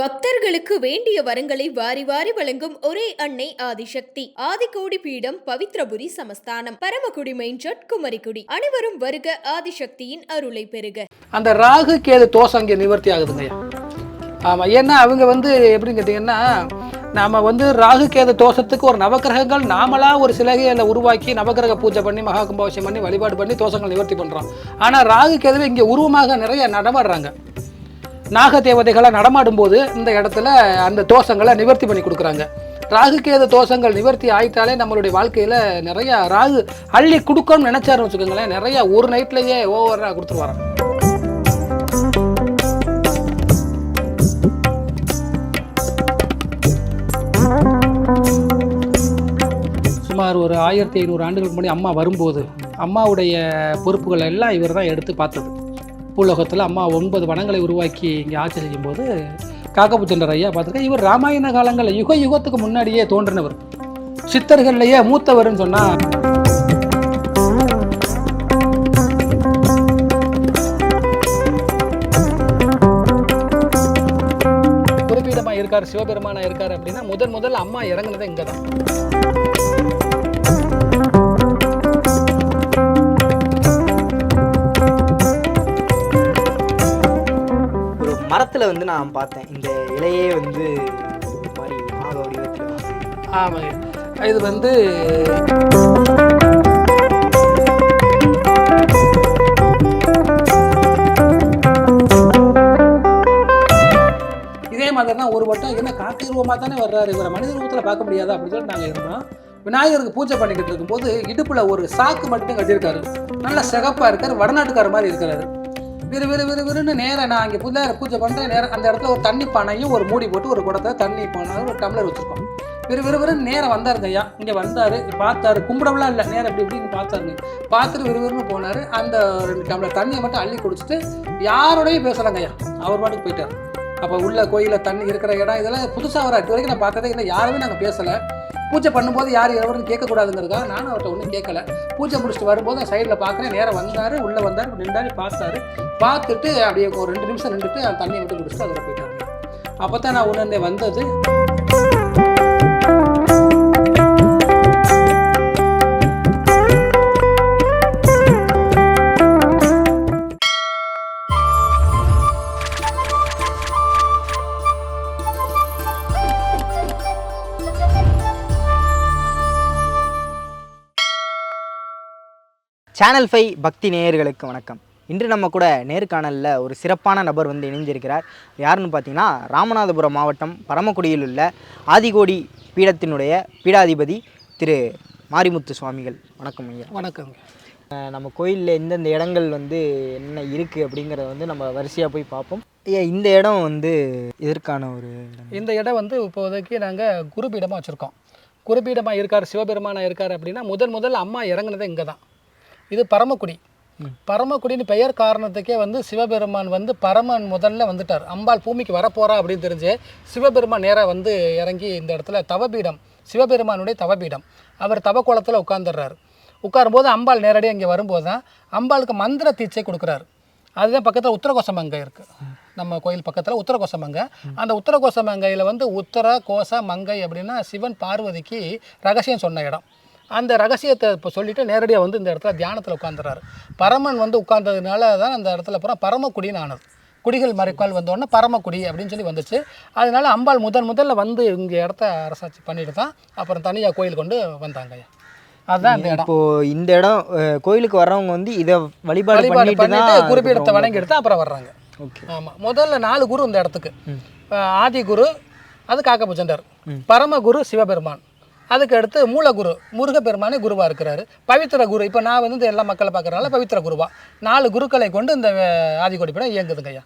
பக்தர்களுக்கு வேண்டிய வரங்களை வாரி வாரி வழங்கும் ஒரே அன்னை ஆதிசக்தி. ஆதிகோடி பீடம் பவித்ரபுரி சமஸ்தானம். பரமக்குடி மெயின்ஜட் குமரிக்குடி அனைவரும் வருக ஆதிசக்தியின் அருளை பெறுக. அந்த ராகு கேது தோஷம் இங்கே நிவர்த்தி ஆகுதுங்க ஆமாம் ஏன்னா அவங்க வந்து எப்படின்னு கேட்டிங்கன்னா நாம் வந்து ராகு கேது தோஷத்துக்கு ஒரு நவக்கிரகங்கள் நாமளா ஒரு சிலகையில் உருவாக்கி நவக்கிரக பூஜை பண்ணி மகா கும்பாபிஷேகம் பண்ணி வழிபாடு பண்ணி தோஷங்கள் நிவர்த்தி பண்ணுறோம் ஆனால் ராகு கேதுவை இங்கே உருவமாக நிறைய நடமாடுறாங்க நாக தேவதைகளாக நடமாடும்போது இந்த இடத்துல அந்த தோஷங்களை நிவர்த்தி பண்ணி கொடுக்குறாங்க. ராகுக்கேத தோஷங்கள் நிவர்த்தி ஆயிட்டாலே நம்மளுடைய வாழ்க்கையில் நிறையா ராகு அள்ளி கொடுக்கணும்னு நினச்சாருன்னு வச்சுக்கோங்களேன் நிறையா ஒரு நைட்லேயே ஓவராக கொடுத்துருவாராம். சுமார் ஒரு ஆயிரத்தி ஐநூறு ஆண்டுகளுக்கு முன்னாடி அம்மா வரும்போது அம்மாவுடைய பொறுப்புகள் எல்லாம் இவர் தான் எடுத்து பார்த்தது. பூலோகத்தில் அம்மா ஒன்பது வனங்களை உருவாக்கி இங்கே ஆட்சி செய்யும்போது காக்கப்புச்சண்டர் ஐயா பார்த்துருக்கேன் இவர் ராமாயண காலங்களில் யுக யுகத்துக்கு முன்னாடியே தோன்றினவர். சித்தர்கள்லையே மூத்தவர்னு சொன்னால் குறிப்பிடமாக இருக்கார் சிவபெருமானா இருக்கார் அப்படின்னா முதன் முதல் அம்மா இறங்குனது இங்கே தான் படத்தில் வந்து நான் பார்த்தேன். இந்த இலையே வந்து இந்த மாதிரி வடிவத்தில் ஆமாங்க. இது வந்து இதே மாதிரி தான் ஒரு வட்டம் என்ன காட்டு ரூபமாக தானே வர்றாரு இவரை மனித ரூபத்தில் பார்க்க முடியாதா அப்படின்னு சொல்லிட்டு நாங்கள் இருந்தோம். விநாயகருக்கு பூஜை பண்ணிக்கிட்டு இருக்கும்போது இடுப்பில் ஒரு சாக்கு மட்டும் கட்டியிருக்காரு. நல்ல சிகப்பாக இருக்கார். வடநாட்டுக்கார மாதிரி இருக்கிறாரு. விறு விறு விறு விறுன்னு நேராக நான் இங்கே பிள்ளையார பூஜை பண்ணுறேன் நேரம் அந்த இடத்துல ஒரு தண்ணி பானையும் ஒரு மூடி போட்டு ஒரு குடத்தை தண்ணி பானை ஒரு டம்ளர் வச்சுருக்கோம். விறு விறு விறுன்னு நேரம் வந்தாருங்க ஐயா. இங்கே வந்தார் பார்த்தாரு. கும்பிடவெல்லாம் இல்லை. நேரம் இப்படி இப்படின்னு பார்த்தாருங்க. பார்த்துட்டு விறுவிறுன்னு போனார். அந்த ரெண்டு டம்ளர் தண்ணியை மட்டும் அள்ளி குடிச்சிட்டு யாரோடையும் பேசலாங்க ஐயா. அவர் பாட்டுக்கு போயிட்டார். அப்போ உள்ள கோயிலில் தண்ணி இருக்கிற இடம் இதெல்லாம் புதுசாக வர இது வரைக்கும் நான் பார்த்ததே இல்லை. யாருமே நாங்கள் பேசலை. பூஜை பண்ணும்போது யார் எவரும் கேட்கக்கூடாதுங்கிறதுக்காக நானும் அவர்கிட்ட ஒன்றும் கேட்கல. பூஜை முடிச்சுட்டு வரும்போது சைடில் பார்க்குறேன். நேராக வந்தார் உள்ளே வந்தார் நின்றாரு பார்த்தாரு பார்த்துட்டு அப்படியே ஒரு ரெண்டு நிமிஷம் நின்றுட்டு அந்த தண்ணியை விட்டு குடிச்சிட்டு அதில் போயிட்டாங்க அப்போ தான் நான் உணர்ந்தே வந்தது சேனல் ஃபைவ் பக்தி நேயர்களுக்கு வணக்கம். இன்று நம்ம கூட நேர்காணலில் ஒரு சிறப்பான நபர் வந்து இணைந்திருக்கிறார். யாருன்னு பார்த்தீங்கன்னா ராமநாதபுரம் மாவட்டம் பரமக்குடியில் உள்ள ஆதிகோடி பீடத்தினுடைய பீடாதிபதி திரு மாரிமுத்து சுவாமிகள். வணக்கம் ஐயா. வணக்கங்க. அஹ் நம்ம கோயிலில் எந்தெந்த இடங்கள் வந்து என்ன இருக்குது அப்படிங்கிறத வந்து நம்ம வரிசையாக போய் பார்ப்போம். ஐயா இந்த இடம் வந்து இதற்கான ஒரு இந்த இடம் வந்து இப்போதைக்கு நாங்கள் குருபீடமாக வச்சுருக்கோம். குருபீடமாக இருக்கார் சிவபெருமானா இருக்கார் அப்படின்னா முதன் முதல்ல அம்மா இறங்குனதே இங்கே தான் இது பரமக்குடி. பரமக்குடின்னு பெயர் காரணத்துக்கே வந்து சிவபெருமான் வந்து பரமன் முதல்ல வந்துட்டார். அம்பாள் பூமிக்கு வரப்போறா அப்படின்னு தெரிஞ்சு சிவபெருமான் நேராக வந்து இறங்கி இந்த இடத்துல தவபீடம் சிவபெருமானுடைய தவபீடம். அவர் தவக்கோலத்தில் உட்கார்ந்துடுறாரு. உட்காரும்போது அம்பாள் நேரடியாக இங்கே வரும்போது தான் அம்பாளுக்கு மந்திர தீட்சை கொடுக்குறாரு. அதுதான் பக்கத்தில் உத்தரகோசமங்கை இருக்குது நம்ம கோயில் பக்கத்தில் உத்தரகோசமங்கை. அந்த உத்தரகோசமங்கையில் வந்து உத்தர கோச மங்கை அப்படின்னா சிவன் பார்வதிக்கு ரகசியம் சொன்ன இடம். அந்த ரகசியத்தை இப்போ சொல்லிட்டு நேரடியாக வந்து இந்த இடத்துல தியானத்தில் உட்காந்துறாரு பரமன் வந்து உட்கார்ந்ததுனால தான் அந்த இடத்துல பூரா பரமக்குடின்னு ஆனது. குடிகள் மறைக்கால் வந்தோடனே பரமக்குடி அப்படின்னு சொல்லி வந்துச்சு. அதனால அம்பாள் முதன் முதல்ல வந்து இங்கே இடத்த அரசாட்சி பண்ணிட்டு தான் அப்புறம் தனியாக கோயில் கொண்டு வந்தாங்க அதுதான் இந்த இடம். இப்போ இந்த இடம் கோயிலுக்கு வர்றவங்க வந்து இதை வழிபாடு பண்ணிட்டு குறிப்பிடத்தை வணங்கி எடுத்து அப்புறம் வர்றாங்க. ஓகே. ஆமாம் முதல்ல நாலு குரு இந்த இடத்துக்கு. ஆதி குரு அது காக்கபுச்சண்டர் பரமகுரு சிவபெருமான். அதுக்கு அடுத்து மூலகுரு முருகப்பெருமானே குருவா இருக்கிறாரு. பவித்திர குரு இப்போ நான் வந்து இந்த எல்லா மக்களை பார்க்கறனால பவித்திர குருவா. நாலு குருக்களை கொண்டு இந்த அஹ், ஆதிகோடி பீடம் இயங்குதுங்க ஐயா.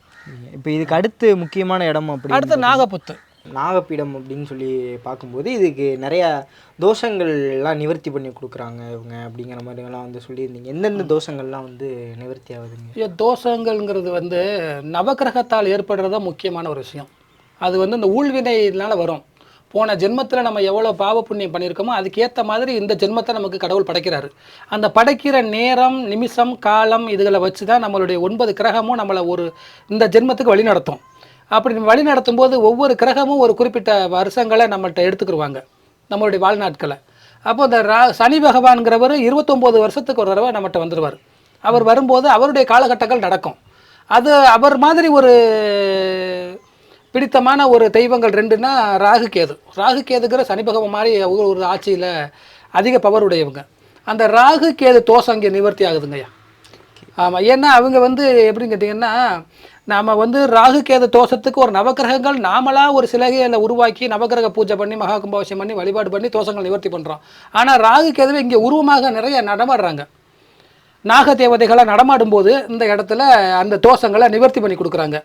இப்போ இதுக்கு அடுத்து முக்கியமான இடம் அப்படி அடுத்து நாகப்புத்து நாகப்பீடம் அப்படின்னு சொல்லி பார்க்கும்போது இதுக்கு நிறைய தோஷங்கள்லாம் நிவர்த்தி பண்ணி கொடுக்குறாங்க இவங்க அப்படிங்கிற மாதிரிலாம் வந்து சொல்லியிருந்தீங்க. எந்தெந்த தோஷங்கள்லாம் வந்து நிவர்த்தி ஆகுதுங்க? தோஷங்கள்ங்கிறது வந்து நவக்கிரகத்தால் ஏற்படுறதா முக்கியமான ஒரு விஷயம். அது வந்து இந்த ஊழ்வினையினால வரும். போன ஜென்மத்தில் நம்ம எவ்வளோ பாவ புண்ணியம் பண்ணியிருக்கோமோ அதுக்கேற்ற மாதிரி இந்த ஜென்மத்தை நமக்கு கடவுள் படைக்கிறாரு. அந்த படைக்கிற நேரம் நிமிஷம் காலம் இதுகளை வச்சு தான் நம்மளுடைய ஒன்பது கிரகமும் நம்மளை ஒரு இந்த ஜென்மத்துக்கு வழி நடத்தும். அப்படி வழிநடத்தும் வழி நடத்தும் போது ஒவ்வொரு கிரகமும் ஒரு குறிப்பிட்ட வருஷங்களை நம்மள்கிட்ட எடுத்துக்கிருவாங்க நம்மளுடைய வாழ்நாட்களை. அப்போ இந்த ரா சனி பகவான்கிறவர் இருபத்தொம்போது வருஷத்துக்கு ஒரு தடவை நம்மகிட்ட வந்துடுவார் அவர் வரும்போது அவருடைய காலகட்டங்கள் நடக்கும். அது அவர் மாதிரி ஒரு பிடித்தமான ஒரு தெய்வங்கள் ரெண்டுன்னா ராகு கேது ராகு கேதுங்கிற சனி பகவான் மாதிரி ஒரு ஒரு ஆட்சியில் அதிக பவர் உடையவங்க. அந்த ராகு கேது தோஷம் இங்கே நிவர்த்தி ஆகுதுங்கய்யா ஆமாம் ஏன்னா அவங்க வந்து எப்படின்னு கேட்டிங்கன்னா நாம் வந்து ராகு கேது தோஷத்துக்கு ஒரு நவக்கிரகங்கள் நாமளாக ஒரு சிலகையில் உருவாக்கி நவக்கிரக பூஜை பண்ணி மகா கும்பாபிஷம் பண்ணி வழிபாடு பண்ணி தோஷங்கள் நிவர்த்தி பண்ணுறோம் ஆனால் ராகு கேதுவை இங்கே உருவமாக நிறைய நடமாடுறாங்க. நாக தேவதைகளாக நடமாடும்போது இந்த இடத்துல அந்த தோஷங்களை நிவர்த்தி பண்ணி கொடுக்குறாங்க.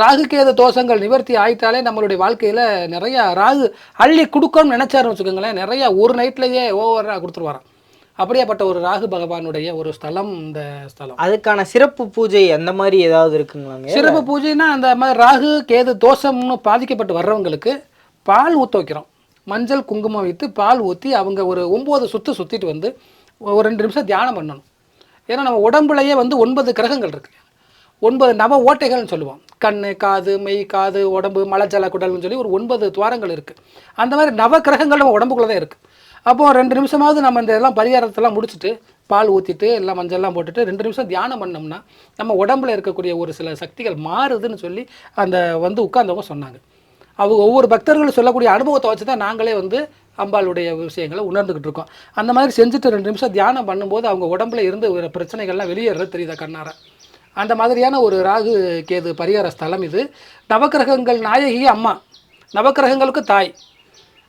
ராகு கேது தோஷங்கள் நிவர்த்தி ஆயிட்டாலே நம்மளுடைய வாழ்க்கையில் நிறைய ராகு அள்ளி கொடுக்கணும்னு நினச்சாருன்னு வச்சுக்கோங்களேன் நிறைய ஒரு நைட்லேயே ஓவராக கொடுத்துருவாராம். அப்படியாப்பட்ட ஒரு ராகு பகவானுடைய ஒரு ஸ்தலம் இந்த ஸ்தலம். அதுக்கான சிறப்பு பூஜை அந்த மாதிரி ஏதாவது இருக்குங்களாங்க சிறப்பு பூஜைனா அந்த மாதிரி ராகு கேது தோஷம்னு பாதிக்கப்பட்டு வர்றவங்களுக்கு பால் ஊற்ற வைக்கிறோம். மஞ்சள் குங்குமம் வைத்து பால் ஊற்றி அவங்க ஒரு ஒம்பது சுற்று சுற்றிட்டு வந்து ஒரு ரெண்டு நிமிஷம் தியானம் பண்ணணும். ஏன்னா நம்ம உடம்புலையே வந்து ஒன்பது கிரகங்கள் இருக்கு. ஒன்பது நவ ஓட்டைகள்னு சொல்லுவோம். கண் காது மெய் காது உடம்பு மலஜல குடல்னு சொல்லி ஒரு ஒன்பது துவாரங்கள் இருக்குது அந்த மாதிரி நவ கிரகங்கள் நம்ம உடம்புக்குள்ளே தான் இருக்குது அப்போ ரெண்டு நிமிஷமாவது நம்ம இந்த எல்லாம் பரிகாரத்தெல்லாம் முடிச்சுட்டு பால் ஊற்றிட்டு எல்லாம் மஞ்சள்லாம் போட்டுட்டு ரெண்டு நிமிஷம் தியானம் பண்ணோம்னா நம்ம உடம்புல இருக்கக்கூடிய ஒரு சில சக்திகள் மாறுதுன்னு சொல்லி அந்த வந்து உட்கார்ந்தவங்க சொன்னாங்க. அவங்க ஒவ்வொரு பக்தர்களும் சொல்லக்கூடிய அனுபவத்தை வச்சு தான் நாங்களே வந்து அம்பாளுடைய விஷயங்களை உணர்ந்துக்கிட்டு இருக்கோம். அந்த மாதிரி செஞ்சுட்டு ரெண்டு நிமிஷம் தியானம் பண்ணும்போது அவங்க உடம்புல இருந்து பிரச்சனைகள்லாம் வெளியேறது தெரியுதா கண்ணார? அந்த மாதிரியான ஒரு ராகு கேது பரிகார ஸ்தலம் இது. நவக்கிரகங்கள் நாயகி அம்மா. நவக்கிரகங்களுக்கு தாய்.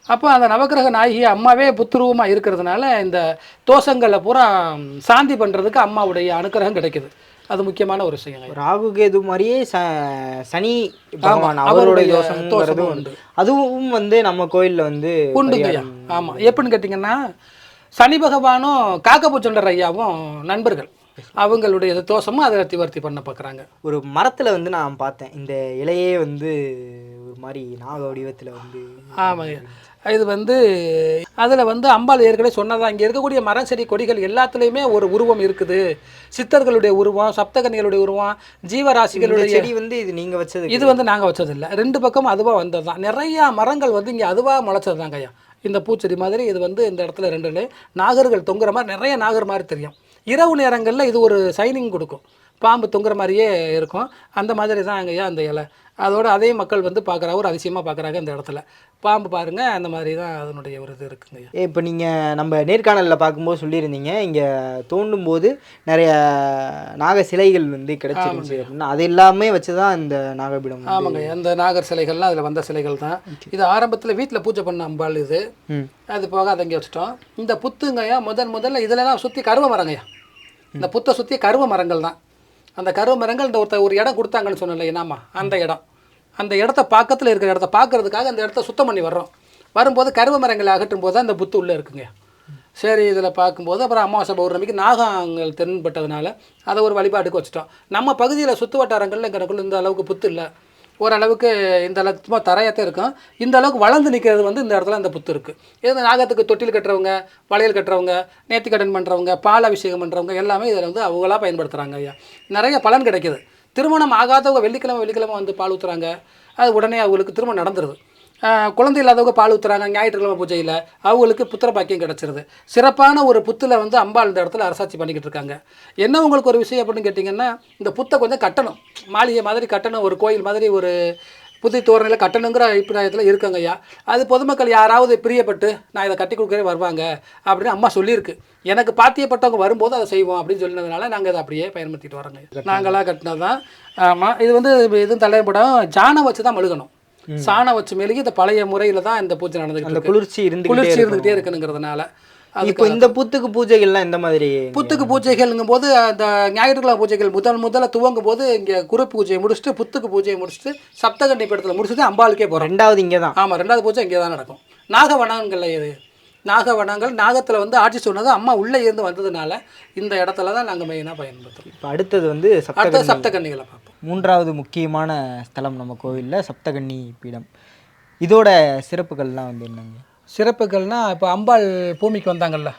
அப்போ அந்த நவக்கிரக நாயகி அம்மாவே புத்துருவமாக இருக்கிறதுனால இந்த தோஷங்களை பூரா சாந்தி பண்ணுறதுக்கு அம்மாவுடைய அனுக்கிரகம் கிடைக்குது. அது முக்கியமான ஒரு விஷயங்க ராகு கேது மாதிரியே ச சனி பகவான் அவருடைய தோஷமும் உண்டு. அதுவும் வந்து நம்ம கோயில்ல வந்து உண்டுங்கய்யா ஆமாம் எப்படின்னு கேட்டிங்கன்னா சனி பகவானும் காக்கபூச்சொண்டர் ஐயாவும் நண்பர்கள். அவங்களுடைய தோஷமும் அதை நிவர்த்தி பண்ண பார்க்குறாங்க. ஒரு மரத்துல வந்து நான் பார்த்தேன். இந்த இலையே வந்து ஒரு மாதிரி நாக வடிவத்துல வந்து ஆமாங்க. இது வந்து அதில் வந்து அம்பாள் ஏற்கனவே சொன்னதா இங்கே இருக்கக்கூடிய மரம் செடி கொடிகள் எல்லாத்துலேயுமே ஒரு உருவம் இருக்குது. சித்தர்களுடைய உருவம் சப்தகன்னிகளுடைய உருவம் ஜீவராசிகளுடைய செடி வந்து இது நீங்க வச்சது இது வந்து நாங்கள் வச்சதில்லை. ரெண்டு பக்கம் அதுவாக வந்தது தான் நிறையா மரங்கள் வந்து இங்கே அதுவாக முளைச்சது தாங்க ஐயா இந்த பூச்செடி மாதிரி இது வந்து இந்த இடத்துல ரெண்டு நாகர்கள் தொங்குற மாதிரி நிறைய நாகர் மாதிரி தெரியும். இரவு நேரங்களில் இது ஒரு சைனிங் கொடுக்கும். பாம்பு தொங்குற மாதிரியே இருக்கும். அந்த மாதிரி தான் ஐயா அந்த இலை. அதோட அதே மக்கள் வந்து பார்க்குறாங்க ஒரு அதிசயமாக பார்க்குறாங்க இந்த இடத்துல. பாம்பு பாருங்க அந்த மாதிரி தான் அதனுடைய ஒரு இது இருக்குங்க. இப்போ நீங்கள் நம்ம நேர்காணலில் பார்க்கும்போது சொல்லியிருந்தீங்க இங்கே தோண்டும் போது நிறைய நாக சிலைகள் வந்து கிடைச்சிருந்துச்சு அப்படின்னா அது எல்லாமே வச்சு தான் இந்த நாகபீடம் ஆமாங்க. அந்த நாகர் சிலைகள்லாம் அதில் வந்த சிலைகள் தான். இது ஆரம்பத்தில் வீட்டில் பூஜை பண்ண அம்பாள் இது. அது போக அதை இங்கே வச்சுட்டோம். இந்த புத்துங்கய்யா முதன் முதல்ல இதெல்லாம் சுற்றி கருவ மரங்கய்யா இந்த புத்தை சுற்றி கருவ மரங்கள் தான். அந்த கருவ மரங்கள் இந்த ஒருத்த ஒரு இடம் கொடுத்தாங்கன்னு சொன்னல என்னம்மா அந்த இடம். அந்த இடத்த பக்கத்தில் இருக்கிற இடத்த பார்க்கறதுக்காக அந்த இடத்த சுத்தம் பண்ணி வர்றோம். வரும்போது கருவ மரங்களை அகற்றும் போது தான் அந்த புத்து உள்ளே இருக்குங்க. சரி இதில் பார்க்கும்போது அப்புறம் அமாவாசை பௌர்ணமிக்கு நாகங்கள் தென்பட்டதுனால அதை ஒரு வழிபாட்டுக்கு வச்சுட்டோம். நம்ம பகுதியில் சுற்று வட்டாரங்களில் எங்களுக்குள்ள இந்த அளவுக்கு புத்து இல்லை. ஓரளவுக்கு இந்த அளவுக்கு சும்மா தரையாகத்தான் இருக்கும். இந்த அளவுக்கு வளர்ந்து நிற்கிறது வந்து இந்த இடத்துல இந்த புத்து இருக்குது இது நாகத்துக்கு தொட்டில் கட்டுறவங்க வளையல் கட்டுறவங்க நேர்த்திக்கடன் பண்ணுறவங்க பால் அபிஷேகம் பண்ணுறவங்க எல்லாமே இதில் வந்து அவங்களா பயன்படுத்துகிறாங்க ஐயா. நிறைய பலன் கிடைக்கிது. திருமணம் ஆகாதவங்க வெள்ளிக்கிழமை வெள்ளிக்கிழமை வந்து பால் ஊற்றுறாங்க அது உடனே அவங்களுக்கு திருமணம் நடந்துருது. குழந்தை இல்லாதவங்க பால் ஊற்றுறாங்க ஞாயிற்றுக்கிழமை பூஜையில் அவங்களுக்கு புத்திர பாக்கியம் கிடச்சிருது. சிறப்பான ஒரு புத்தில் வந்து அம்பாள் இந்த இடத்துல அரசாட்சி பண்ணிக்கிட்டு இருக்காங்க. என்ன உங்களுக்கு ஒரு விஷயம் அப்படின்னு கேட்டிங்கன்னா இந்த புத்தை கொஞ்சம் கட்டணும். மாளிகை மாதிரி கட்டணும் ஒரு கோயில் மாதிரி ஒரு புது தோரணையில் கட்டணுங்கிற அபிப்பிராயத்தில் இருக்காங்க ஐயா. அது பொதுமக்கள் யாராவது பிரியப்பட்டு நான் இதை கட்டி கொடுக்கவே வருவாங்க அப்படின்னு அம்மா சொல்லியிருக்கு. எனக்கு பாத்தியப்பட்டவங்க வரும்போது அதை செய்வோம் அப்படின்னு சொன்னதுனால நாங்கள் அதை அப்படியே பயன்படுத்திட்டு வரோங்க நாங்களாக கட்டினது தான் ஆமாம் இது வந்து எதுவும் தலைப்படம் ஜானம் வச்சு தான் மெழுகணும். சாணம் வச்சு மெழுகி இந்த பழைய முறையில் தான் இந்த பூஜை நடந்துகிட்டு அந்த குளிர்ச்சி இருந்து குளிர்ச்சி இருந்துகிட்டே இருக்கணுங்கிறதுனால இப்போ இந்த புத்துக்கு பூஜைகள்லாம் எந்த மாதிரி? புத்துக்கு பூஜைகள்ங்கும் போது அந்த ஞாயிற்றுக்கிழமை பூஜைகள் முதல் முதல்ல துவங்கும் போது இங்கே குரு பூஜையை முடிச்சுட்டு புத்துக்கு பூஜையை முடிச்சுட்டு சப்தகண்டி படத்தில் முடிச்சுட்டு அம்பாளுக்கே போகிறோம் ரெண்டாவது இங்கே தான். ஆமாம் ரெண்டாவது பூஜை இங்கே தான் நடக்கும். நாகவனங்கள்ல இது நாகவனங்கள் நாகத்தில் வந்து ஆட்சி சொன்னது அம்மா உள்ளே இருந்து வந்ததுனால இந்த இடத்துல தான் நாங்கள் மெயினாக பயன்படுத்துறோம். இப்போ அடுத்தது வந்து அடுத்தது சப்தகன்னிகளை பார்ப்போம். மூன்றாவது முக்கியமான ஸ்தலம் நம்ம கோவிலில் சப்தகன்னி பீடம். இதோட சிறப்புகள்லாம் வந்து என்னங்க? சிறப்புகள்னா இப்போ அம்பாள் பூமிக்கு வந்தாங்கல்ல.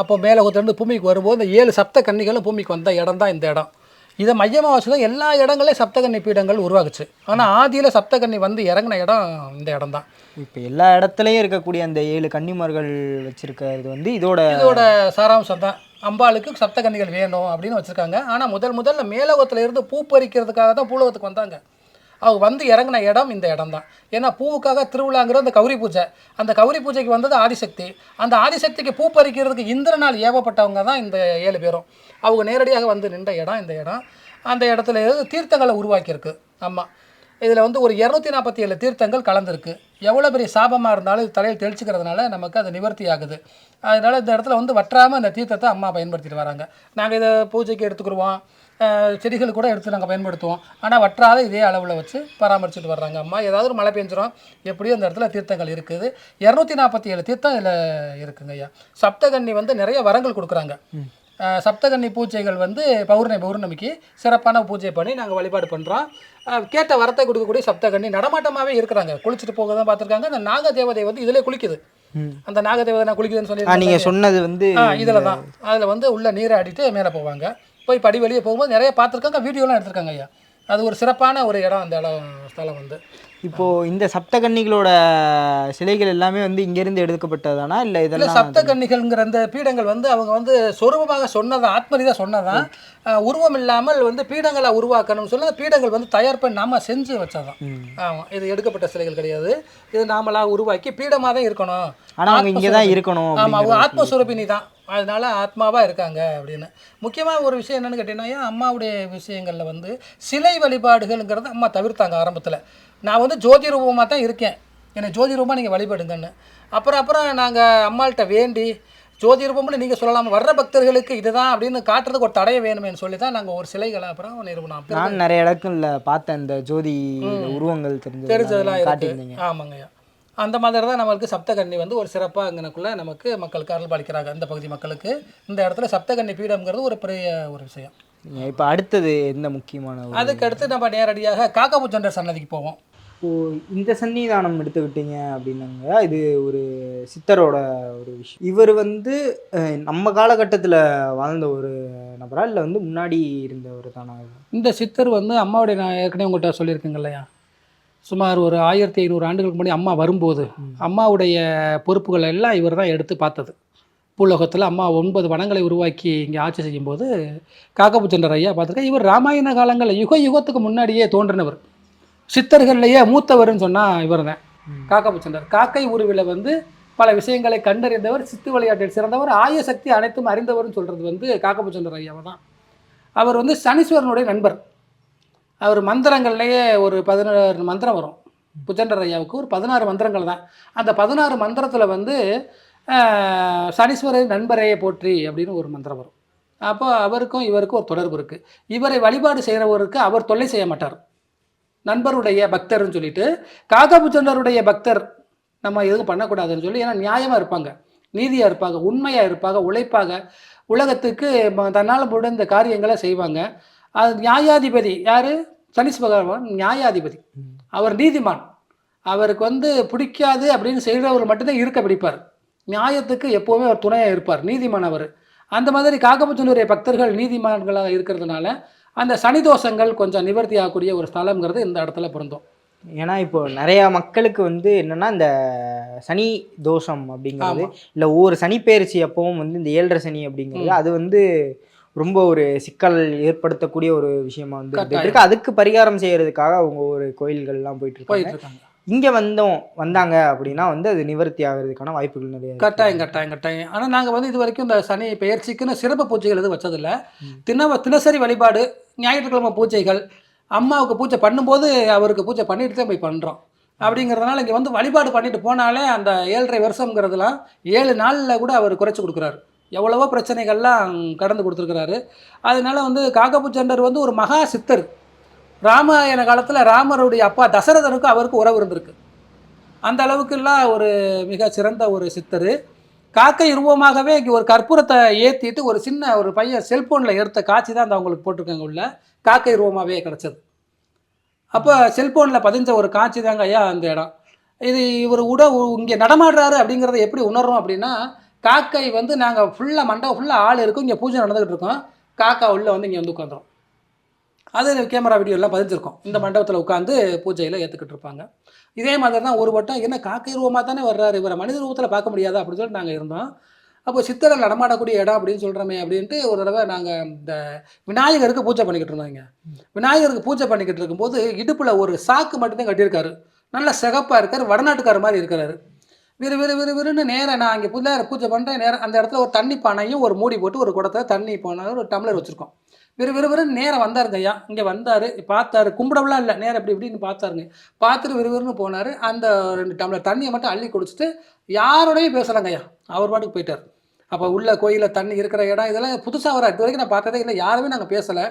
அப்போ மேலே இருந்து பூமிக்கு வரும்போது இந்த ஏழு சப்த கன்னிகளும் பூமிக்கு வந்த இடம் தான் இந்த இடம். இதை மையமாக வச்சு தான் எல்லா இடங்களையும் சப்தகன்னி பீடங்கள் உருவாகுச்சு. ஆனால் ஆதியில் சப்தகன்னி வந்து இறங்கின இடம் இந்த இடம் தான் இப்போ எல்லா இடத்துலையும் இருக்கக்கூடிய அந்த ஏழு கன்னிமார்கள் வச்சிருக்கிறது வந்து இதோட இதோட சாராம்சம் தான் அம்பாளுக்கு சப்தகன்னிகள் வேணும் அப்படின்னு வச்சுருக்காங்க. ஆனால் முதல் முதல்ல மேலோகத்தில் இருந்து பூ பறிக்கிறதுக்காக தான் பூலோகத்துக்கு வந்தாங்க. அவங்க வந்து இறங்கின இடம் இந்த இடம் தான் ஏன்னா பூவுக்காக திருவிழாங்கிற அந்த கௌரி பூஜை. அந்த கௌரி பூஜைக்கு வந்தது ஆதிசக்தி. அந்த ஆதிசக்திக்கு பூ பறிக்கிறதுக்கு இந்திரனால் ஏவப்பட்டவங்க தான் இந்த ஏழு பேரும். அவங்க நேரடியாக வந்து நின்ற இடம் இந்த இடம். அந்த இடத்துல இருந்து தீர்த்தங்களை உருவாக்கியிருக்கு. ஆமாம் இதில் வந்து ஒரு இரநூத்தி நாற்பத்தி ஏழு தீர்த்தங்கள் கலந்துருக்கு. எவ்வளோ பெரிய சாபமாக இருந்தாலும் இது தலையில் தெளிச்சுக்கிறதுனால நமக்கு அது நிவர்த்தி ஆகுது. அதனால் இந்த இடத்துல வந்து வற்றாமல் இந்த தீர்த்தத்தை அம்மா பயன்படுத்திட்டு வராங்க. நாங்கள் இதை பூஜைக்கு எடுத்துக்கிடுவோம் செடிகள் கூட எடுத்து நாங்கள் பயன்படுத்துவோம். ஆனால் வற்றாத இதே அளவில் வச்சு பராமரிச்சுட்டு வர்றாங்க அம்மா. ஏதாவது ஒரு மழை பெஞ்சிரும் எப்படியும் அந்த இடத்துல தீர்த்தங்கள் இருக்குது. இரநூத்தி நாற்பத்தி ஏழு தீர்த்தம் இதில் இருக்குங்க ஐயா சப்தகன்னி வந்து நிறைய வரங்கள் கொடுக்குறாங்க. சப்தகன்னி பூஜைகள் வந்து பௌர்ணமி பௌர்ணமிக்கு சிறப்பான பூஜை பண்ணி நாங்கள் வழிபாடு பண்ணுறோம் கேட்ட வரத்தை கொடுக்கக்கூடிய சப்தகன்னி நடமாட்டமாகவே இருக்கிறாங்க. குளிச்சுட்டு போக தான் பார்த்துருக்காங்க. அந்த நாக தேவதை வந்து இதிலே குளிக்குது. அந்த நாக தேவதை நான் குளிக்குதுன்னு சொல்லி ஆ, நீங்க சொன்னது வந்து இதில் தான் அதில் வந்து உள்ள நீரை ஆடிட்டு மேலே போவாங்க. போய் படி வெளியே போகும்போது நிறைய பார்த்துருக்காங்க. வீடியோலாம் எடுத்திருக்காங்க ஐயா. அது ஒரு சிறப்பான ஒரு இடம் அந்த இடம் ஸ்தலம் வந்து. இப்போ இந்த சப்தகன்னிகளோட சிலைகள் எல்லாமே வந்து இங்கிருந்து எடுக்கப்பட்டதானா? இல்லை இதெல்லாம் சப்த கன்னிகள்ங்கிற அந்த பீடங்கள் வந்து அவங்க வந்து சொரூபமாக சொன்னதான் ஆத்மரீதியாக சொன்னதான் உருவம் இல்லாமல் வந்து பீடங்களை உருவாக்கணும்னு சொல்லி அந்த பீடங்கள் வந்து தயார் பண்ணி நாம செஞ்சு வச்சதான். ஆமாம் இது எடுக்கப்பட்ட சிலைகள் கிடையாது. இது நாமளாக உருவாக்கி பீடமாக தான் இருக்கணும். ஆனா அவங்க இங்கே தான் இருக்கணும் ஆமாம் அவங்க ஆத்மஸ்வரூபினி தான். அதனால ஆத்மாவாக இருக்காங்க அப்படின்னு. முக்கியமாக ஒரு விஷயம் என்னன்னு கேட்டீங்கன்னா அம்மாவுடைய விஷயங்களில் வந்து சிலை வழிபாடுகள்ங்கிறத அம்மா தவிர்த்தாங்க ஆரம்பத்தில். நான் வந்து ஜோதி ரூபமாக தான் இருக்கேன். என்னை ஜோதி ரூபமாக நீங்கள் வழிபடுங்கன்னு. அப்புறம் அப்புறம் நாங்கள் அம்மாள்கிட்ட வேண்டி ஜோதி ரூபம்னு நீங்கள் சொல்லலாம் வர்ற பக்தர்களுக்கு இதுதான் அப்படின்னு காட்டுறதுக்கு ஒரு தடயம் வேணுமேன்னு சொல்லி தான் நாங்கள் ஒரு சிலைகளை அப்புறம் நிறுவனம். நான் நிறைய இடங்கள்ல பார்த்தேன் இந்த ஜோதி உருவங்கள் தெரிஞ்சது தெரிஞ்சதெல்லாம் காட்டியிருந்தீங்க. ஆமாங்கய்யா. அந்த மாதிரி தான் நம்மளுக்கு சப்தகன்னி வந்து ஒரு சிறப்பாக அங்கனக்குள்ள நமக்கு மக்களுக்கு அருள் பாலிக்கிறாங்க இந்த பகுதி மக்களுக்கு. இந்த இடத்துல சப்தகன்னி பீடம்ங்கிறது ஒரு பெரிய ஒரு விஷயம். இப்போ அடுத்தது எந்த முக்கியமான அதுக்கு அடுத்து நம்ம நேரடியாக காக்காபுச்சண்டர் சன்னதிக்கு போவோம். இப்போ இந்த சன்னிதானம் எடுத்துக்கிட்டீங்க அப்படின்னாங்க. இது ஒரு சித்தரோட ஒரு விஷயம். இவர் வந்து நம்ம காலகட்டத்தில் வாழ்ந்த ஒரு நபரா இல்லை வந்து முன்னாடி இருந்தவர் தானா? இந்த சித்தர் வந்து அம்மாவுடைய நான் ஏற்கனவே உங்கள்கிட்ட சொல்லியிருக்கேங்க இல்லையா? சுமார் ஒரு ஆயிரத்தி ஐநூறு ஆண்டுகளுக்கு முன்னாடி அம்மா வரும்போது அம்மாவுடைய பொறுப்புகள் எல்லாம் இவர் தான் எடுத்து பார்த்தது. பூலோகத்தில் அம்மா ஒன்பது வனங்களை உருவாக்கி இங்கே ஆட்சி செய்யும்போது காக்கபுச்சண்டர் ஐயா பார்த்துருக்கேன் இவர் ராமாயண காலங்களில் யுக யுகத்துக்கு முன்னாடியே தோன்றினவர். சித்தர்கள்லையே மூத்தவர்னு சொன்னால் இவர் தான் காக்கபுச்சண்டர் காக்கை உருவில் வந்து பல விஷயங்களை கண்டறிந்தவர் சித்து விளையாட்டில் சிறந்தவர் ஆய சக்தி அனைத்தும் அறிந்தவர்னு சொல்கிறது வந்து காக்கபுச்சண்டர் ஐயாவை தான். அவர் வந்து சனீஸ்வரனுடைய நண்பர். அவர் மந்திரங்கள்லேயே ஒரு பதினாறு மந்திரம் வரும். புஜண்டர் ஐயாவுக்கு ஒரு பதினாறு மந்திரங்கள் தான். அந்த பதினாறு மந்திரத்தில் வந்து ஆஹ், சனீஸ்வரர் நண்பரையே போற்றி அப்படின்னு ஒரு மந்திரம் வரும். அப்போ அவருக்கும் இவருக்கும் ஒரு தொடர்பு இருக்குது இவரை வழிபாடு செய்கிறவருக்கு அவர் தொல்லை செய்ய மாட்டார். நண்பருடைய பக்தர்னு சொல்லிட்டு காக்கபுச்சண்டருடைய பக்தர் நம்ம எதுவும் பண்ணக்கூடாதுன்னு சொல்லி ஏன்னா நியாயமாக இருப்பாங்க நீதியாக இருப்பாங்க உண்மையாக இருப்பாங்க உழைப்பாங்க. உலகத்துக்கு தன்னால் முடிந்த காரியங்களை செய்வாங்க. அது நியாயாதிபதி யார்? சனீஸ் பகவான் நியாயாதிபதி. அவர் நீதிமான். அவருக்கு வந்து பிடிக்காது அப்படின்னு செய்கிறவர் மட்டும்தான் இருக்க பிடிப்பார். நியாயத்துக்கு எப்போவுமே அவர் துணையாக இருப்பார் நீதிமான் அவர். அந்த மாதிரி காக்கபுச்சனுடைய பக்தர்கள் நீதிமான்களாக இருக்கிறதுனால அந்த சனி தோஷங்கள் கொஞ்சம் நிவர்த்தி ஆகக்கூடிய ஒரு ஸ்தலம்ங்கிறது இந்த இடத்துல பொருந்தும். ஏன்னா இப்போ நிறைய மக்களுக்கு வந்து என்னன்னா இந்த சனி தோஷம் அப்படிங்கிறது. இல்லை ஒவ்வொரு சனி பெயர்ச்சி அப்பவும் வந்து இந்த ஏழரை சனி அப்படிங்கிறது அது வந்து ரொம்ப ஒரு சிக்கல் ஏற்படுத்தக்கூடிய ஒரு விஷயமா வந்து இருக்கு அதுக்கு பரிகாரம் செய்யறதுக்காக அவங்க ஒரு கோயில்கள்லாம் போயிட்டு இருக்காங்க இங்க வந்தோம் வந்தாங்க அப்படின்னா வந்து அது நிவர்த்தி ஆகிறதுக்கான வாய்ப்புகள் நிறைய. கட்டாயம் கட்டாயம் கட்டாயம். ஆனால் நாங்கள் வந்து இது வரைக்கும் இந்த சனி பெயர்ச்சிக்குன்னு சிறப்பு பூஜைகள் எதுவும் வச்சதில்ல. தின தினசரி வழிபாடு ஞாயிற்றுக்கிழமை பூஜைகள் அம்மாவுக்கு பூஜை பண்ணும்போது அவருக்கு பூஜை பண்ணிட்டு தான் போய் பண்ணுறோம் அப்படிங்கிறதுனால இங்கே வந்து வழிபாடு பண்ணிட்டு போனாலே அந்த ஏழரை வருஷங்கிறதுலாம் ஏழு நாளில் கூட அவர் குறைச்சி கொடுக்குறாரு. எவ்வளவோ பிரச்சனைகள்லாம் கடந்து கொடுத்துருக்குறாரு. அதனால வந்து காக்கபுச்சண்டர் வந்து ஒரு மகா சித்தர். ராமாயண காலத்தில் ராமருடைய அப்பா தசரதனுக்கும் அவருக்கு உறவு இருந்திருக்கு. அந்த அளவுக்குலாம் ஒரு மிக சிறந்த ஒரு சித்தர். காக்கை உருவமாகவே இங்கே ஒரு கற்பூரத்தை ஏற்றிட்டு ஒரு சின்ன ஒரு பையன் செல்ஃபோனில் எடுத்த காட்சி தான் அந்த அவங்களுக்கு போட்டிருக்காங்க உள்ள. காக்கை உருவமாகவே கிடச்சது. அப்போ செல்ஃபோனில் பதிஞ்ச ஒரு காட்சி தாங்க ஐயா அந்த இடம். இது இவர் உட இங்கே நடமாடுறாரு அப்படிங்கிறத எப்படி உணர்றோம் அப்படின்னா காக்கை வந்து நாங்கள் ஃபுல்லாக மண்டபம் ஃபுல்லாக ஆள் இருக்கும். இங்கே பூஜை நடந்துகிட்டு இருக்கோம். காக்கா உள்ளே வந்து இங்கே வந்து உட்காந்துரும் அது கேமரா வீடியோலாம் பதிஞ்சிருக்கும். இந்த மண்டபத்தில் உட்காந்து பூஜையில் ஏற்றுக்கிட்டு இருப்பாங்க. இதே மாதிரி தான் ஒரு வட்டம் என்ன காக்கை ரூபமாக தானே வர்றாரு இவரை மனித ரூபத்தில் பார்க்க முடியாதா அப்படின்னு சொல்லிட்டு நாங்கள் இருந்தோம். அப்போ சித்தரை நடமாடக்கூடிய இடம் அப்படின்னு சொல்கிறோமே அப்படின்ட்டு ஒரு தடவை நாங்கள் இந்த விநாயகருக்கு பூஜை பண்ணிக்கிட்டு இருந்தோங்க விநாயகருக்கு பூஜை பண்ணிக்கிட்டு இருக்கும்போது இடுப்பில் ஒரு சாக்கு மட்டும்தான் கட்டியிருக்காரு. நல்ல சிகப்பாக இருக்கார் வடநாட்டுக்கார மாதிரி இருக்கிறாரு. விறு விறு விறு விறுன்னு நேராக நான் அங்கே புள்ள பூஜை பண்ணுறேன் நேரம் அந்த இடத்துல ஒரு தண்ணி பானையும் ஒரு மூடி போட்டு ஒரு குடத்தில் தண்ணி பானை ஒரு டம்ளர் வச்சுருக்கோம். விறு விறுவிறுன்னு நேரம் வந்தாருங்க ஐயா. இங்கே வந்தார் பார்த்தாரு. கும்பிடவெல்லாம் இல்லை. நேரம் இப்படி இப்படின்னு பார்த்தாருங்க. பார்த்துட்டு விறுவிறுன்னு போனார். அந்த ரெண்டு டம்ளர் தண்ணியை மட்டும் அள்ளி குடிச்சிட்டு யாரோடையும் பேசலாங்க ஐயா. அவர் பாட்டுக்கு போயிட்டார். அப்போ உள்ள கோயிலில் தண்ணி இருக்கிற இடம் இதெல்லாம் புதுசாக வர இது வரைக்கும் நான் பார்த்ததே இல்லை. யாருமே நாங்கள் பேசலை.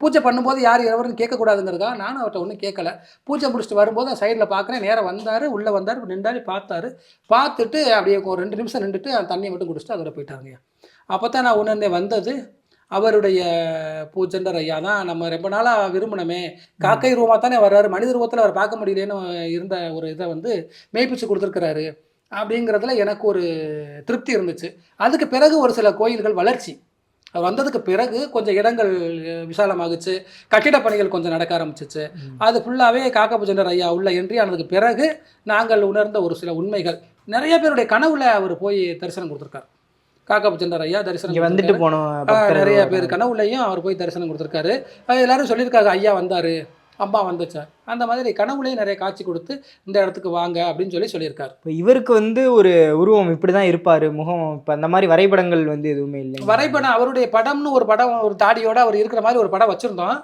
பூஜை பண்ணும்போது யார் எவருன்னு கேட்கக்கூடாதுங்கிறதா நானும் அவர்கிட்ட ஒன்றும் கேட்கல. பூஜை முடிச்சுட்டு வரும்போது சைடில் பார்க்குறேன். நேரம் வந்தார் உள்ளே வந்தார் நின்றாரு பார்த்தாரு. பார்த்துட்டு அப்படியே ஒரு ரெண்டு நிமிஷம் நின்றுட்டு அந்த தண்ணியை மட்டும் குடிச்சிட்டு அதோட போயிட்டாங்க அப்போ தான் நான் உணர்ந்தே வந்தது அவருடைய பூஜண்டர் ஐயா தான் நம்ம ரொம்ப நாளாக விரும்பினமே. காக்கை ரூபமாக தானே வர்றாரு. மனித ரூபத்தில் அவர் பார்க்க முடியலன்னு இருந்த ஒரு இதை வந்து மெய்ப்பிச்சு கொடுத்துருக்கிறாரு அப்படிங்கிறதுல எனக்கு ஒரு திருப்தி இருந்துச்சு. அதுக்கு பிறகு ஒரு சில கோயில்கள் வளர்ச்சி. அவர் வந்ததுக்கு பிறகு கொஞ்சம் இடங்கள் விசாலமாகுச்சு. கட்டிட பணிகள் கொஞ்சம் நடக்க ஆரம்பிச்சிச்சு. அது ஃபுல்லாகவே காக்கபுஜண்டர் ஐயா உள்ள என்ட்ரி ஆனதுக்கு பிறகு நாங்கள் உணர்ந்த ஒரு சில உண்மைகள். நிறைய பேருடைய கனவுல அவர் போய் தரிசனம் கொடுத்துருக்காரு. காக்கபுஜண்டர் ஐயா தரிசனம் வந்துட்டு பக்தர்கள் நிறைய பேர் கனவுலையும் அவர் போய் தரிசனம் கொடுத்துருக்காரு. எல்லாரும் சொல்லியிருக்காங்க ஐயா வந்தார் அம்மா வந்துச்சா? அந்த மாதிரி கனவுலையும் நிறைய காட்சி கொடுத்து இந்த இடத்துக்கு வாங்க அப்படின்னு சொல்லி சொல்லியிருக்காரு. இப்போ இவருக்கு வந்து ஒரு உருவம் இப்படி தான் இருப்பார் முகம் இப்போ அந்த மாதிரி வரைபடங்கள் வந்து எதுவுமே இல்லை வரைபடம் அவருடைய படம்னு ஒரு படம் ஒரு தாடியோட அவர் இருக்கிற மாதிரி ஒரு படம் வச்சுருந்தோம்.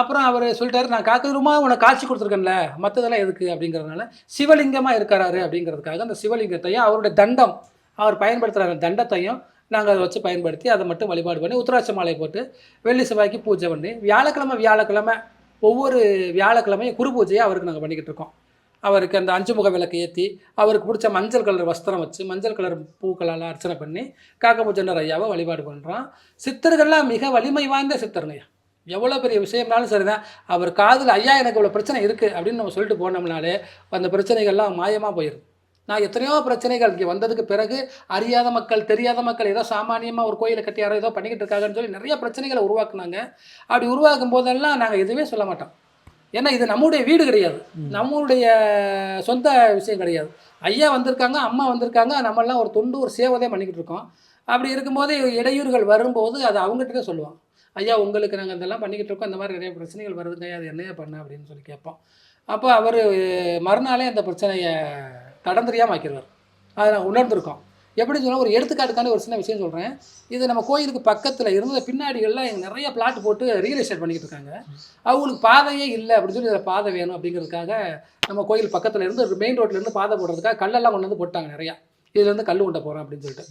அப்புறம் அவர் சொல்லிட்டாரு நான் காக்கரூமா உனக்கு காட்சி கொடுத்துருக்கேன்ல மற்றதெல்லாம் எதுக்கு? அப்படிங்கிறதுனால சிவலிங்கமாக இருக்கிறாரு அப்படிங்கிறதுக்காக அந்த சிவலிங்கத்தையும் அவருடைய தண்டம் அவர் பயன்படுத்துகிற அந்த தண்டத்தையும் நாங்கள் அதை வச்சு பயன்படுத்தி அதை மட்டும் வழிபாடு பண்ணி உத்தராட்ச மாலை போட்டு வெள்ளி செவ்வாய்க்கு பூஜை பண்ணி வியாழக்கிழமை வியாழக்கிழமை ஒவ்வொரு வியாழக்கிழமையும் குரு பூஜையை அவருக்கு நாங்கள் பண்ணிக்கிட்டு இருக்கோம். அவருக்கு அந்த அஞ்சு முக விளக்கு ஏற்றி அவருக்கு பிடிச்ச மஞ்சள் கலர் வஸ்திரம் வச்சு மஞ்சள் கலர் பூக்களால் அர்ச்சனை பண்ணி காக்கபூஜண்டர் ஐயாவை வழிபாடு பண்ணுறோம் சித்தர்கள்லாம் மிக வலிமை வாய்ந்த சித்தருங்க எவ்வளோ பெரிய விஷயம்னாலும் சரிதான். அவர் காதில் ஐயா எனக்கு இவ்வளோ பிரச்சனை இருக்குது அப்படின்னு நம்ம சொல்லிட்டு போனோம்னாலே அந்த பிரச்சனைகள்லாம் மாயமாக போயிடும் நான் எத்தனையோ பிரச்சனைகள் இங்கே வந்ததுக்கு பிறகு அறியாத மக்கள் தெரியாத மக்கள் ஏதோ சாமானியமாக ஒரு கோயிலை கட்டி யாரோ ஏதோ பண்ணிக்கிட்டு இருக்காங்கன்னு சொல்லி நிறைய பிரச்சனைகளை உருவாக்குனாங்க. அப்படி உருவாக்கும் போதெல்லாம் நாங்கள் எதுவுமே சொல்ல மாட்டோம். ஏன்னா இது நம்முடைய வீடு கிடையாது. நம்மளுடைய சொந்த விஷயம் கிடையாது. ஐயா வந்திருக்காங்க அம்மா வந்திருக்காங்க நம்மெல்லாம் ஒரு தொண்டு ஒரு சேவை தான் பண்ணிக்கிட்டு இருக்கோம். அப்படி இருக்கும்போது இடையூறுகள் வரும்போது அது அவங்ககிட்ட சொல்லுவோம் ஐயா உங்களுக்கு நாங்கள் இதெல்லாம் பண்ணிக்கிட்டு இருக்கோம். இந்த மாதிரி நிறைய பிரச்சனைகள் வருதுங்க. அது என்னையா பண்ண அப்படின்னு சொல்லி கேட்போம். அப்போ அவர் மறுநாளே அந்த பிரச்சனையை தடந்தறியாமல் ஆக்கிடுவார் அதை நான் உணர்ந்திருக்கோம். எப்படி சொன்னால் ஒரு எடுத்துக்காட்டுக்கான ஒரு சின்ன விஷயம் சொல்கிறேன் இது நம்ம கோயிலுக்கு பக்கத்தில் இருந்த பின்னாடிகள்லாம் இங்க நிறைய பிளாட் போட்டு ரியல் எஸ்டேட் பண்ணிக்கிட்டு இருக்காங்க. அவங்களுக்கு பாதையே இல்லை அப்படின்னு சொல்லி இதில் பாதை வேணும் அப்படிங்கிறதுக்காக நம்ம கோயில் பக்கத்தில் இருந்து மெயின் ரோட்லேருந்து பாதை போடுறதுக்காக கல்லெல்லாம் கொண்டு வந்து போட்டாங்க நிறையா. இதுலேருந்து கல் கொண்ட போகிறோம் அப்படின்னு சொல்லிட்டு.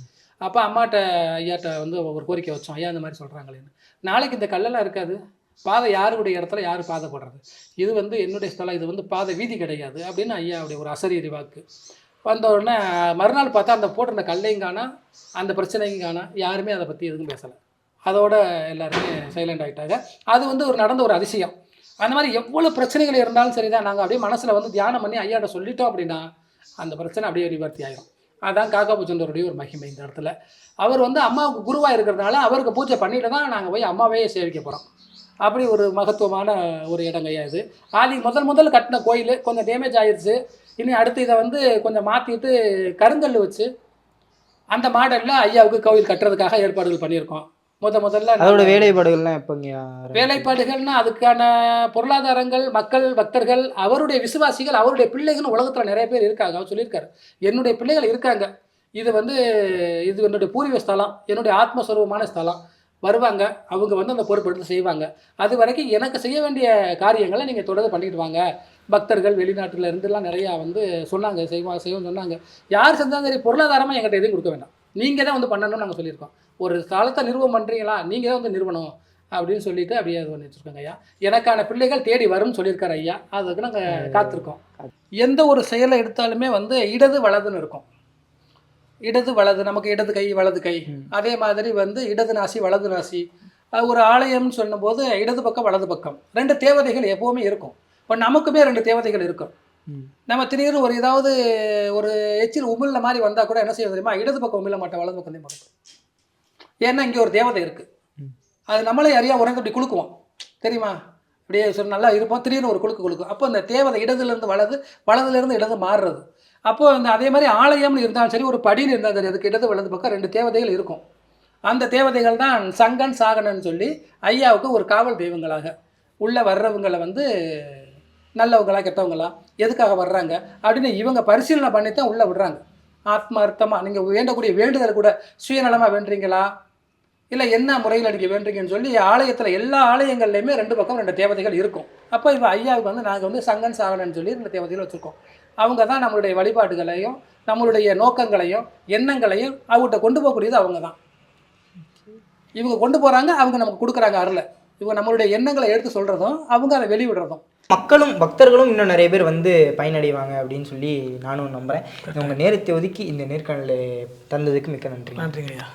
அப்போ அம்மாட்ட ஐயாட்ட வந்து ஒரு கோரிக்கை வச்சோம். ஐயா இந்த மாதிரி சொல்கிறாங்களேன்னு நாளைக்கு இந்த கல்லெல்லாம் இருக்காது. பாதை யாருடைய இடத்துல யார் பாதை போடுறது? இது வந்து என்னுடைய ஸ்தலம் இது வந்து பாதை வீதி கிடையாது அப்படின்னு ஐயாவுடைய ஒரு அசரியறி வாக்கு. வந்த உடனே மறுநாள் பார்த்தா அந்த போட்டிருந்த கல்லையும் காணா அந்த பிரச்சனையும் காணா யாருமே அதை பற்றி எதுவும் பேசலை. அதோட எல்லாருமே சைலண்ட் ஆகிட்டாங்க அது வந்து ஒரு நடந்த ஒரு அதிசயம். அந்த மாதிரி எவ்வளோ பிரச்சனைகள் இருந்தாலும் சரி தான் நாங்கள் அப்படியே மனசில் வந்து தியானம் பண்ணி ஐயாட்ட சொல்லிட்டோம் அப்படின்னா அந்த பிரச்சனை அப்படியே நிவர்த்தி ஆகிடும் அதுதான் காக்கா பூச்சந்தருடைய ஒரு மகிமை இந்த இடத்துல. அவர் வந்து அம்மாவுக்கு குருவாக இருக்கிறதுனால அவருக்கு பூஜை பண்ணிட்டு தான் நாங்கள் போய் அம்மாவே சேவிக்க போகிறோம் அப்படி ஒரு மகத்துவமான ஒரு இடங்கய்யா இது. ஆதி முதல் முதல் கட்டின கோயில் கொஞ்சம் டேமேஜ் ஆயிடுச்சு இனி அடுத்து இதை வந்து கொஞ்சம் மாற்றிட்டு கருங்கல் வச்சு அந்த மாடலில் ஐயாவுக்கு கோவில் கட்டுறதுக்காக ஏற்பாடுகள் பண்ணியிருக்கோம். முத முதல்ல அதோட வேலைப்பாடுகள்லாம் எப்போங்க வேலைப்பாடுகள்னா அதுக்கான பொருளாதாரங்கள் மக்கள் பக்தர்கள் அவருடைய விசுவாசிகள் அவருடைய பிள்ளைகள் உலகத்தில் நிறைய பேர் இருக்காங்க. அவர் சொல்லியிருக்காரு. என்னுடைய பிள்ளைகள் இருக்காங்க. இது வந்து இது என்னுடைய பூர்வீக ஸ்தலம். என்னுடைய ஆத்மஸ்வரூபமான ஸ்தலம். வருவாங்க. அவங்க வந்து அந்த பொறுப்பெடுத்து செய்வாங்க. அது வரைக்கும் எனக்கு செய்ய வேண்டிய காரியங்களை நீங்கள் தொடர்ந்து பண்ணிட்டு வாங்க. பக்தர்கள் வெளிநாட்டுல இருந்துலாம் நிறையா வந்து சொன்னாங்க செய்வா செய்வோம் சொன்னாங்க. யார் செஞ்சாலும் சரி பொருளாதாரமாக எங்கிட்ட எதுவும் கொடுக்க வேண்டாம். நீங்கள் தான் வந்து பண்ணணும்னு நாங்கள் சொல்லியிருக்கோம். ஒரு ஸ்தலத்தை நிறுவனம் பண்ணுறீங்களா நீங்கள் தான் வந்து நிறுவனம் அப்படின்னு சொல்லிட்டு அப்படியே இது பண்ணி வச்சுருக்கோங்க ஐயா. எனக்கான பிள்ளைகள் தேடி வரும்னு சொல்லியிருக்காரு ஐயா. அதுக்கு நாங்கள் காத்திருக்கோம். எந்த ஒரு செயலை எடுத்தாலுமே வந்து இடது வலதுன்னு இருக்கும். இடது வலது நமக்கு இடது கை வலது கை. அதே மாதிரி வந்து இடது நாசி வலது நாசி. அது ஒரு ஆலயம்னு சொல்லும்போது இடது பக்கம் வலது பக்கம். ரெண்டு தேவதைகள் எப்போவுமே இருக்கும். இப்போ நமக்குமே ரெண்டு தேவதைகள் இருக்கும். நம்ம திடீர்னு ஒரு ஏதாவது ஒரு எச்சில் உமிழ்ன மாதிரி வந்தால் கூட என்ன செய்ய தெரியுமா? இடது பக்கம் உமிழ மாட்டோம் வலது பக்கம் தான் ஏன்னா இங்கே ஒரு தேவதை இருக்குது. அது நம்மளே அறியா உறங்க இப்படி குலுக்குவோம். தெரியுமா? அப்படியே சொல்லி நல்லா இருப்போம். திடீர்னு ஒரு குலுக்கு குலுக்கும் அப்போ அந்த தேவதை இடதுலேருந்து வலது வலதுலேருந்து இடது மாறுறது. அப்போ அந்த அதே மாதிரி ஆலயம்னு இருந்தாலும் சரி ஒரு படின்னு இருந்தாலும் சரி அதுக்கு இடது வலது பக்கம் ரெண்டு தேவதைகள் இருக்கும். அந்த தேவதைகள் தான் சங்கன் சாகனன்னு சொல்லி ஐயாவுக்கு ஒரு காவல் தெய்வங்களாக. உள்ளே வர்றவங்களை வந்து நல்லவங்களா கெட்டவங்களா எதுக்காக வர்றாங்க அப்படின்னு இவங்க பரிசீலனை பண்ணி தான் உள்ளே விடுறாங்க. ஆத்மார்த்தமாக நீங்கள் வேண்டக்கூடிய வேண்டுதல் கூட சுயநலமாக வேண்டுறீங்களா? இல்லை என்ன முறையில் நீங்கள் வேண்டுறீங்கன்னு சொல்லி ஆலயத்தில் எல்லா ஆலயங்கள்லையுமே ரெண்டு பக்கம் ரெண்டு தேவதைகள் இருக்கும். அப்போ இப்போ ஐயாவுக்கு வந்து நாங்கள் வந்து சங்கன் சாகனன்னு சொல்லி ரெண்டு தேவதைகள் வச்சுருக்கோம். அவங்க தான் நம்மளுடைய வழிபாடுகளையும் நம்மளுடைய நோக்கங்களையும் எண்ணங்களையும் அவங்ககிட்ட கொண்டு போகக்கூடியது அவங்க தான். இவங்க கொண்டு போகிறாங்க அவங்க நமக்கு கொடுக்குறாங்க அருளை. இவங்க நம்மளுடைய எண்ணங்களை எடுத்து சொல்கிறதும் அவங்க அதை வெளிவிடுறதும். மக்களும் பக்தர்களும் இன்னும் நிறைய பேர் வந்து பயனடைவாங்க அப்படின்னு சொல்லி நானும் நம்புகிறேன் உங்கள் நேரத்தை ஒதுக்கி இந்த நேர்காணலை தந்ததுக்கு மிக்க நன்றி நன்றிங்கய்யா.